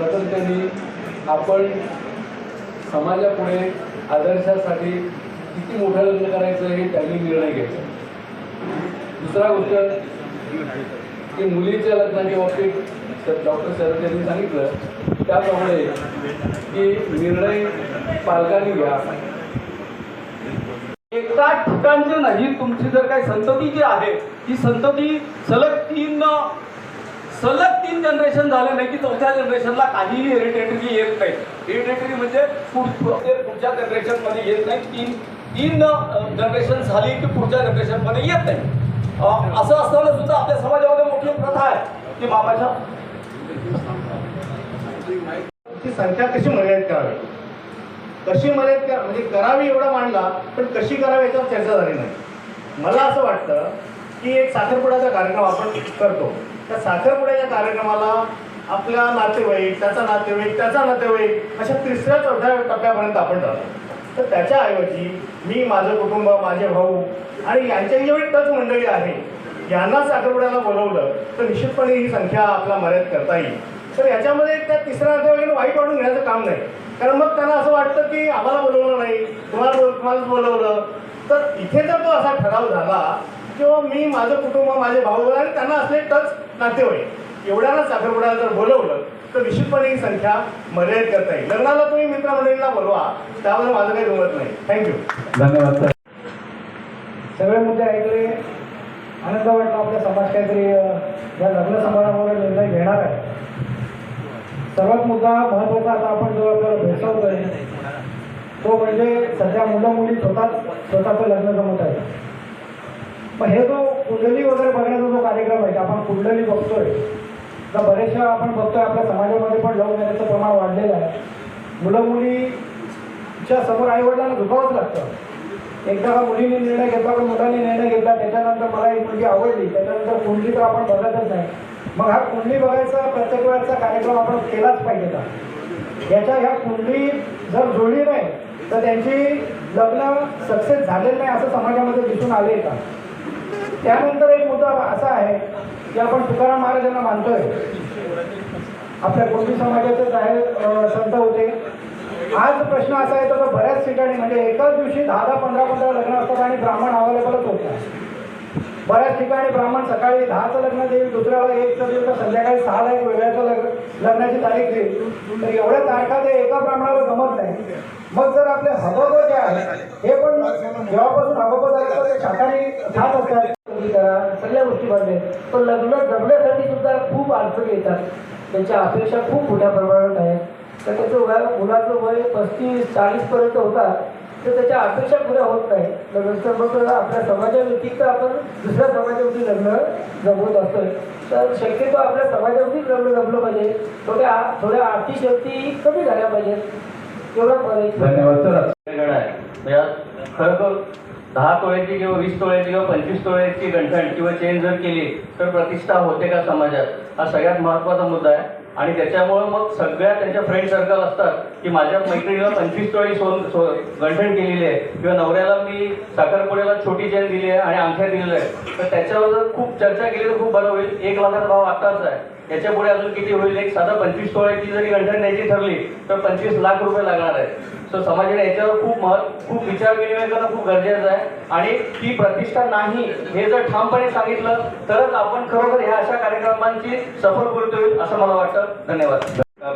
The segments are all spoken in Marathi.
तत्त्वज्ञानी आपण समाजापुढे आदर्शासाठी किती मोठं लग्न करायचं हे त्यांनी निर्णय घ्यायचा दुसरा गोष्ट की मुलीच्या लग्नाच्या बाबतीत डॉक्टर शरद यांनी सांगितलं त्याप्रमाणे की निर्णय पालकांनी घ्या. एका ठिकाणचं नाही तुमची जर काही संतती जी आहे ती संतती सलग तीन सलग तीन जनरेशन झालं नाही की चौथ्या जनरेशनला काहीही हेरिटेटरी येत नाही. हेरिटेटरी म्हणजे पुढ- ते पुढच्या जनरेशनमध्ये येत नाही. तीन तीन जनरेशन झाली की पुढच्या जनरेशनमध्ये येत नाही. असं असताना सुद्धा आपल्या समाजामध्ये मोठी प्रथा आहे. की बाबाच्या ती संख्या कशी मर्यादित करावी? कशी मर्यादित करा म्हणजे करावी एवढा मांडला पण कशी करावी याच्यावर चर्चा झाली नाही. मला असं वाटतं की एक साखरपुड्याचा कार्यक्रम आपण करतो. त्या साखरपुड्याच्या कार्यक्रमाला आपल्या नातेवाईक त्याचा नातेवाईक त्याचा नातेवाईक अशा तिसऱ्या चौथ्या टप्प्यापर्यंत आपण जातो तर त्याच्याऐवजी मी माझं कुटुंब माझे भाऊ आणि यांच्या जेवढी टच मंडळी आहे यांना साखरपुड्याला बोलवलं तर निश्चितपणे ही संख्या आपला मर्याद करता येईल. तर याच्यामध्ये त्या तिसऱ्या नातेवाईकांना वाईट वाटून घेण्याचं काम नाही. कारण मग त्यांना असं वाटतं की आम्हाला बोलवलं नाही तुम्हाला बोल- तुम्हालाच बोलवलं. तर इथे जर तो असा ठराव झाला किंवा मी माझं कुटुंब माझे भाऊ आणि त्यांना असले टच नातेवाईक. एवढ्याला साखरपुड्याला जर बोलवलं तर निश्चितपणे ही संख्या मर्यादित करता येईल. लग्नाला तुम्ही मित्रमंडळींना बोलवा त्यावर माझं काही दुमत नाही. थँक्यू धन्यवाद सर सगळे मुद्दे ऐकले. आनंद वाटला आपला समाज काहीतरी या लग्न समारंभावर निर्णय घेणार आहे. सर्वात मुद्दा महत्त्वाचा आता आपण जो आपल्याला भेटवतोय तो म्हणजे सध्या मुलं मुली स्वतःच स्वतःचं लग्न जमवत आहेत. मग हे जो कुंडली वगैरे बघण्याचा जो कार्यक्रम आहे आपण कुंडली बघतोय. तर बरेचशा आपण बघतोय आपल्या समाजामध्ये पण लव्ह मॅरेजचं प्रमाण वाढलेलं आहे. मुलं मुलीच्या समोर आईवडिलांना झुकावंच लागतं. एकदा का मुलीने निर्णय घेतला पण मुलांनी निर्णय घेतला त्याच्यानंतर मला एक मुलगी आवडली त्याच्यानंतर कुंडली तर आपण बघतच नाही. मग हा कुंडली बघायचा प्रत्येक वेळेचा कार्यक्रम आपण केलाच पाहिजे का? याच्या ह्या कुंडली जर जुळली नाही तर त्यांची लग्न सक्सेस झालेलं नाही असं समाजामध्ये दिसून आले का? त्यानंतर एक मुद्दा असा आहे की आपण तुकाराम महाराजांना मानतोय. आपल्या कुंडी समाजाचे जाहीर संत होते. आज प्रश्न असा येतो तर बऱ्याच ठिकाणी म्हणजे एकाच दिवशी दहा दहा पंधरा पंधरा लग्न असतात आणि ब्राह्मण अवेलेबलच होत नाही. बऱ्याच ठिकाणी ब्राह्मण सकाळी दहाचं लग्न देईल दुसऱ्याला एकचं देईल तर संध्याकाळी सहाला एक वेगळ्याचं लग्न लग्नाची तारीख देईल. तर एवढ्या तारखा ते एका ब्राह्मणाला जमत नाही. मग जर आपले हबब जे आहे हे पण जेव्हापासून हबब झाले तर ते शाकाहारी खात असतात. करा सगळ्या गोष्टी बनले. पण लग्न जमण्यासाठी सुद्धा खूप अडचणी येतात. त्यांच्या अपेक्षा खूप मोठ्या प्रमाणात आहेत. तर त्याचं वय मुलाचं वय पस्तीस चाळीसपर्यंत होतात तर त्याच्या अपेक्षा पुऱ्या होत नाही. तर नंतर मग आपल्या समाजाव्यतिरिक्त आपण दुसऱ्या समाजावरती लग्न जमवत असतोय. तर शक्यतो आपल्या समाजावरतीच लग्न जमलं पाहिजे. थोड्या थोड्या आर्थिक शक्ती कमी झाल्या पाहिजेत. एवढं धन्यवाद सर. आहे. म्हणजे खरं तर दहा तोळ्याची किंवा वीस तोळ्याची किंवा पंचवीस तोळ्याची गंठण किंवा चेन जर केली तर प्रतिष्ठा होते का समाजात? हा सगळ्यात महत्त्वाचा मुद्दा आहे. आणि त्याच्यामुळं मग सगळ्या त्यांच्या फ्रेंड सर्कल असतात की माझ्या मैत्रिणीला पंचवीस तोळी सोन सो गंठण केलेली आहे. किंवा नवऱ्याला मी साखरपुड्याला छोटी चेन दिली आहे आणि अंगठ्या दिलेल्या आहे तर त्याच्यावर जर खूप चर्चा केली तर खूप बरं होईल. एक लाखाचा भाव आत्ताच आहे. याच्यापुढे अजून किती होईल? एक साधा पंचवीस तोळ्याची जरी गंठण द्यायची ठरली तर पंचवीस लाख रुपये लागणार आहे. सो समाजाने याच्यावर खूप महत् खूप विचार विनिमय करणं खूप गरजेचं आहे. आणि ती प्रतिष्ठा नाही हे जर ठामपणे सांगितलं तरच आपण खरोखर ह्या अशा कार्यक्रमांची सफलपूर्ती होईल असं मला वाटतं. धन्यवाद.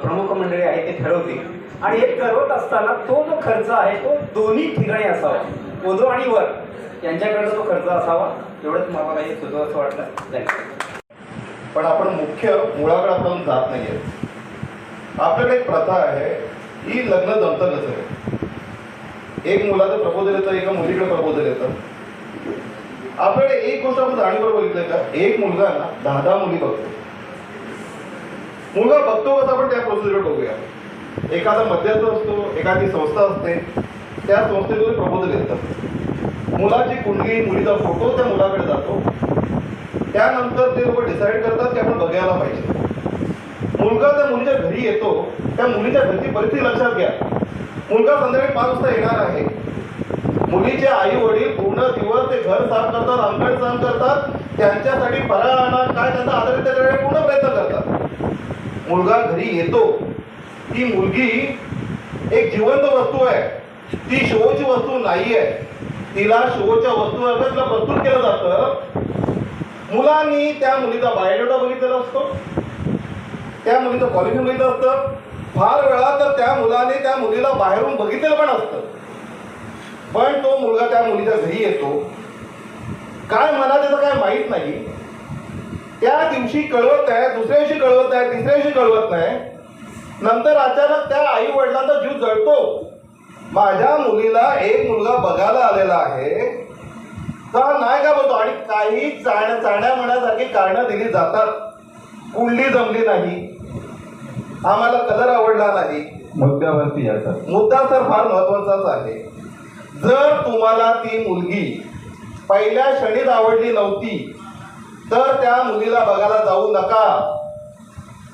प्रमुख मंडळी आहे ते ठरवतील. आणि हे ठरवत असताना तो जो खर्च आहे तो दोन्ही ठिकाणी असावा. ओझो आणि वर. यांच्याकडचा तो खर्च असावा. एवढंच मला काही सुचवं असं वाटलं. धन्यवाद पण आपण मुख्य मुळाकडे आपण जात नाही आहेत आपल्याकडे एक प्रथा आहे ही लग्न जमतानच कसं आहे? एक मुलाचं प्रपोजल येतं एका मुलीकडे प्रपोजल येतं. आपल्याकडे एक गोष्ट आपण जाणीवर बघितलं का? एक मुलगा ना दहा दहा मुली बघतो. मुलगा बघतो कसं आपण त्या प्रोसिजर बघूया. एखादा मध्यस्थ असतो एखादी संस्था असते त्या संस्थेतून प्रपोजल येतं. मुलाची कुंडली मुलीचा फोटो त्या मुलाकडे जातो. त्यानंतर ते लोक डिसाईड करतात की आपण बघायला पाहिजे. मुलगा त्या मुलीच्या घरी येतो त्या मुलीच्या घरची परिस्थिती लक्षात घ्या. मुलगा संध्याकाळी पाच वाजता येणार आहे. मुलीचे आई वडील पूर्ण दिवस ते घर साफ करतात अंगण साफ करतात त्यांच्यासाठी फराळ आणा काय त्यांचा आदर त्याच्याकडे पूर्ण प्रयत्न करतात. मुलगा घरी येतो. ती मुलगी एक जिवंत वस्तू आहे. ती शोची वस्तू नाही आहे तिला शोच्या वस्तू तिला प्रस्तुत केलं जातं. मुलांनी त्या मुलीचा बायोडेटा बघितलेला असतो. त्या मुलीचं क्वालिफिकेशन बघितलं असतं. फार वेळा तर त्या मुलाने त्या मुलीला बाहेरून बघितलेलं पण असतं. पण तो मुलगा त्या मुलीच्या घरी येतो. काय मला त्याचं काय माहीत नाही. त्या दिवशी कळवत आहे दुसऱ्या दिवशी कळवत आहे तिसऱ्या दिवशी कळवत नाही. नंतर अचानक त्या आई वडिलांचा जीव जळतो. माझ्या मुलीला एक मुलगा बघायला आलेला आहे. नाही का बोलतो आणि काही चाण्या चाण्या म्हणण्यासारखी कारणं दिली जातात. कुंडली जमली नाही. आम्हाला कलर आवडला नाही. मुद्द्यावरती मुद्दा तर फार महत्वाचाच आहे. जर तुम्हाला ती मुलगी पहिल्या क्षणीच आवडली नव्हती तर त्या मुलीला बघायला जाऊ नका.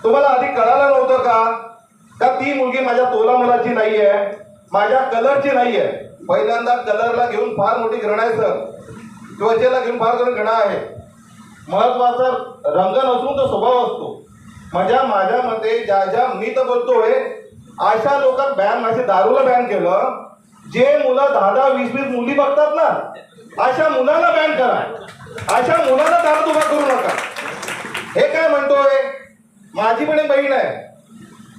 तुम्हाला आधी कळालं नव्हतं का? का ती मुलगी माझ्या तोला मुलाची नाही आहे माझ्या कलरची नाही आहे पहिल्यांदा कलरला घेऊन फार मोठी सर. त्वचेला घेऊन फार जण घडा आहे. महत्त्वाचा रंग नसून तो स्वभाव असतो. माझ्या माझ्या मते ज्या ज्या मी तर बोलतोय अशा लोक बॅन माझ्या दारूला बॅन केलं जे मुलं दहा दहा वीस वीस मुली बघतात ना अशा मुलांना बॅन करा. अशा मुलांना दारू उभा करू नका. हे काय म्हणतोय? माझी पण एक बहीण आहे.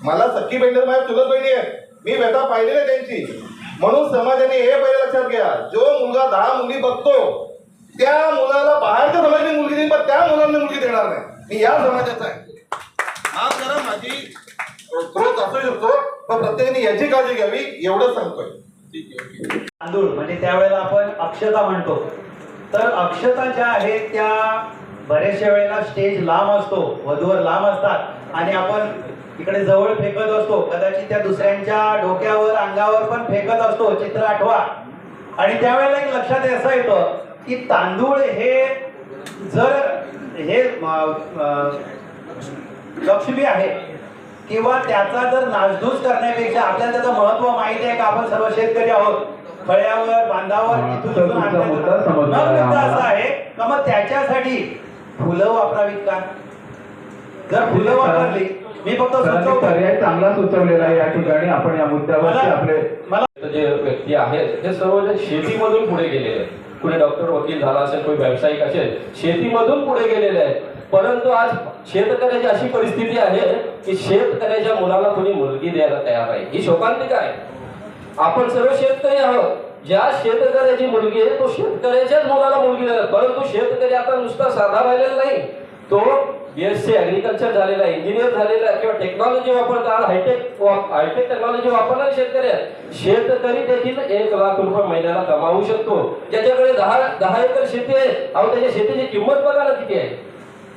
मला सख्खी बहीण माझ्या चुलत बहिणी आहे. मी व्यथा पाहिलेली आहे त्यांची. म्हणून समाजाने हे पहिले लक्षात घ्या. जो मुलगा दहा मुली बघतो त्या मुलाला बाहेरच्या समाजाची मुलगी देईन पण त्या मुलांना मुलगी देणार नाही. मी या समाजाचा आहे. हा जरा माझी स्रोत असू शकतो पण प्रत्येकाने याची काळजी घ्यावी एवढं सांगतोय. तांदूळ म्हणजे त्यावेळेला आपण अक्षता म्हणतो. तर अक्षता ज्या आहेत त्या बऱ्याचशा वेळेला स्टेज लांब असतो वधूवर लांब असतात. आणि आपण इकडे जवळ फेकत असतो. कदाचित त्या दुसऱ्यांच्या डोक्यावर अंगावर पण फेकत असतो चित्र आठवा. आणि त्यावेळेला एक लक्षात असं येतं की तांदूळ हे जर हे लक्ष्मी आहे किंवा त्याचा जर नासधूस करण्यापेक्षा आपल्याला त्याचं महत्त्व माहिती आहे का आपण सर्व शेतकरी आहोत? फळ्यावर बांधावर. असा आहे का मग त्याच्यासाठी फुलं वापरावीत का? जर फुलं वापरली मी फक्त पर्याय चांगला सुचवलेला आहे या ठिकाणी. आपण या मुद्द्यावरती मला आपले मला जे व्यक्ती आहेत हे सर्वजण शेतीमधून पुढे गेलेले आहेत. कुणी डॉक्टर वकील झाला असेल कोणी व्यावसायिक असेल शेतीमधून पुढे गेलेले आहेत. परंतु आज शेतकऱ्याची अशी परिस्थिती आहे की शेतकऱ्याच्या मुलाला कोणी मुलगी द्यायला तयार आहे ही शोकांतिका आहे. आपण सर्व शेतकरी आहोत. ज्या शेतकऱ्याची मुलगी आहे तो शेतकऱ्याच्याच मुलाला मुलगी द्यायला परंतु शेतकरी आता नुसता साधा राहिलेला नाही. तो बीएससी ऍग्रिकल्चर झालेला इंजिनियर झालेला किंवा टेक्नॉलॉजी वापरतात हायटेक हायटेक टेक्नॉलॉजी वापरणारे शेतकरी आहेत. शेतकरी देखील एक लाख रुपये महिन्याला कमावू शकतो. ज्याच्याकडे दहा दहा एकर शेती आहे अहो त्याच्या शेतीची किंमत बघायला किती आहे.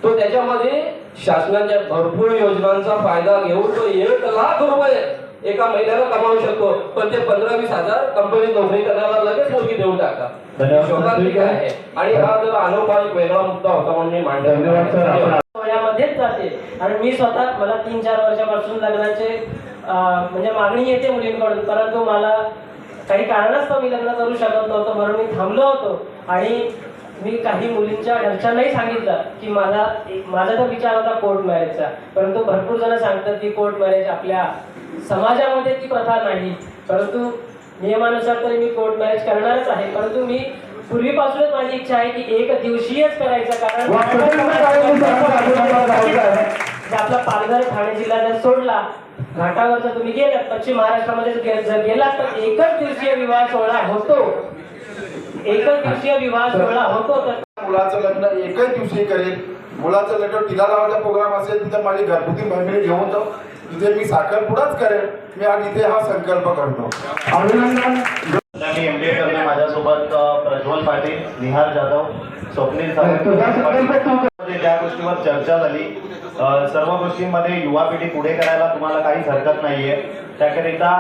तो त्याच्यामध्ये शासनाच्या भरपूर योजनांचा फायदा घेऊन तो एक लाख रुपये एका महिन्याला कमावू शकतो. पण ते पंधरा वीस हजार कंपनी नोकरी करण्याला लगेच मुलगी देऊन टाकतात. शोकांतिका आहे. आणि हा जर अनोखा एक वेगळा मुद्दा होता म्हणून मी धन्यवाद, सर. आपण मांडला वयामध्येच जाते. आणि मी स्वतः मला तीन चार वर्षापासून लग्नाचे अं, म्हणजे मागणी येते मुलींकडून परंतु मला काही कारणास्तव मी लग्न करू शकत नव्हतो म्हणून मी थांबलो होतो. आणि मी काही मुलींच्या घरच्यांनाही सांगितलं की माझा माझा तर विचार होता कोर्ट मॅरेजचा परंतु भरपूर जण सांगतात की कोर्ट मॅरेज आपल्या समाजामध्ये ती प्रथा नाही. परंतु नियमानुसार तरी मी कोर्ट मॅरेज करणारच आहे. परंतु मी पूर्वीपासूनच माझी इच्छा आहे की एक दिवशीच करायचं कारण आपला पालघर ठाणे जिल्हा जर सोडला घाटावर जर तुम्ही गेलात पश्चिम महाराष्ट्रामध्ये जर गेलात तर एकच दिवसीय विवाह सोहळा होतो. एकच दिवसीय विवाह सोहळा होतो तर मुलाचं लग्न एकच दिवशी करेल. मुलाचं लग्न टिला लावायचा प्रोग्राम असेल तिथं माझी घरगुती फॅमिली घेऊन जाऊ तिथे मी साखरपुडाच करेल मी आज इथे हा संकल्प करतो. अभिनंदन. मी एम ए करणे माझ्यासोबत प्रज्वल पाटील निहार जाधव स्वप्नील त्या गोष्टीवर चर्चा झाली सर्व गोष्टींमध्ये युवा पिढी पुढे करायला तुम्हाला काहीच हरकत नाहीये. त्याकरिता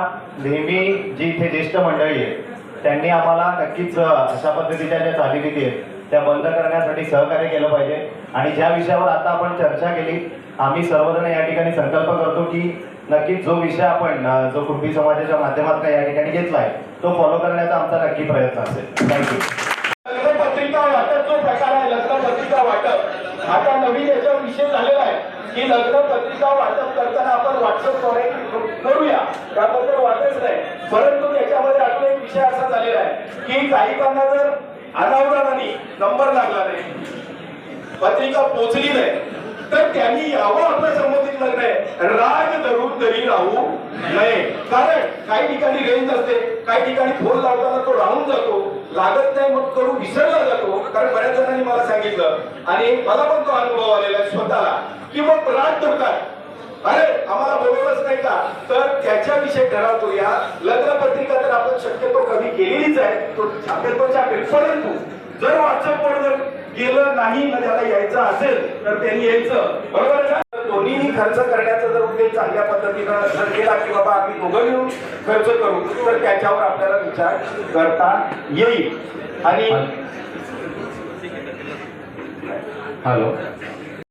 नेहमी जी इथे ज्येष्ठ मंडळी आहे त्यांनी आम्हाला नक्कीच अशा पद्धतीच्या ज्या चालीरीती आहेत त्या बंद करण्यासाठी सहकार्य केलं पाहिजे. आणि ज्या विषयावर आता आपण चर्चा केली आम्ही सर्वजण या ठिकाणी संकल्प करतो की नक्कीच जो विषय आपण जो कुटुंबी समाजाच्या माध्यमातून या ठिकाणी घेतलाय तो फॉलो करण्याचा आमचा नक्की प्रयत्न असेल. थँक्यू लग्नपत्रिका वाटप जो प्रकार आहे लग्नपत्रिका वाटप. आता नवीन याचा विषय झालेला आहे की लग्नपत्रिका वाटप करताना आपण व्हॉट्सअपद्वारे त्याबद्दल वाटच नाही. परंतु त्याच्यामध्ये अजून एक विषय असा झालेला आहे की काही जर अनावराने नंबर लागला नाही. पत्रिका पोचली नाही. तर त्यांनी यावं आपल्या संबंधित लग्न आहे. राग धरून तरी राहू नये. कारण काही ठिकाणी रेंज असते. काही ठिकाणी फोन लावताना तो राहून जातो. लागत नाही मग तो विसरला जातो. कारण बऱ्याच जणांनी मला सांगितलं. आणि मला पण तो अनुभव आलेला आहे स्वतःला. की मग राग धरतात. अरे आम्हाला बोलवलंच नाही का? तर त्याच्याविषयी ठरवतो या लग्न पत्रिका तर आपण शक्यतो कमी केलेलीच आहे. तो छापेल तो छापेल. परंतु जर व्हॉट्सअपवर जर गेलं नाही म्हणजे ना त्याला यायचं असेल तर त्यांनी यायचं. बरोबर आहे ना दोन्हीही खर्च करण्याचा जर उद्देश चांगल्या पद्धतीनं जर केला की बाबा आम्ही दोघं मिळून खर्च करू तर त्याच्यावर आपल्याला विचार करता येईल. आणि हॅलो.